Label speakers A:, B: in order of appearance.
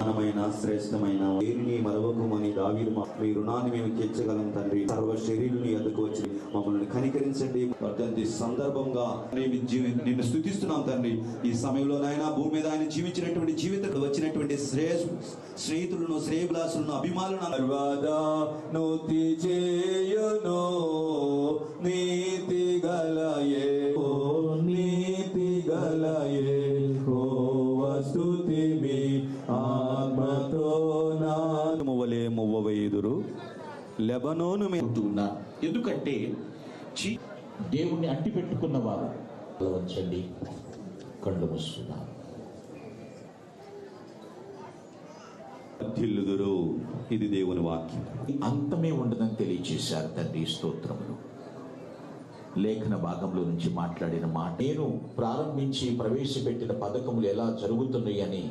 A: ఘనమైన శ్రేష్టమైన దేనిని మరవకమని దావీదు మీ రుణాన్ని మేము తీర్చగలం తండ్రి. సర్వ శరీరుని ఎందుకు వచ్చి మమ్మల్ని కనికరించండి. వర్ధంతి సందర్భంగా నిన్ను స్థుతిస్తున్నాం తండ్రి. ఈ సమయంలో నాయన భూమి మీద ఆయన జీవించినటువంటి జీవితంలో వచ్చినటువంటి శ్రేయ స్నేహితులను శ్రేయభిలాసులను అభిమానులను నీతి గలయే. నాము వలె మువ్వవేయుదురు లెబనోను
B: ఉన్నారు ఎందుకంటే దేవుణ్ణి అంటి పెట్టుకున్న వారు వంచండి కళ్ళు మూసుకున్నారు
A: వర్ధిల్లుదురు ఇది దేవుని వాక్యం.
B: అంతమే ఉండదని తెలియచేశారు తండ్రి స్తోత్రములు. లేఖన భాగంలో నుంచి మాట్లాడిన మాట. నేను ప్రారంభించి ప్రవేశపెట్టిన పథకములు ఎలా జరుగుతున్నాయి అని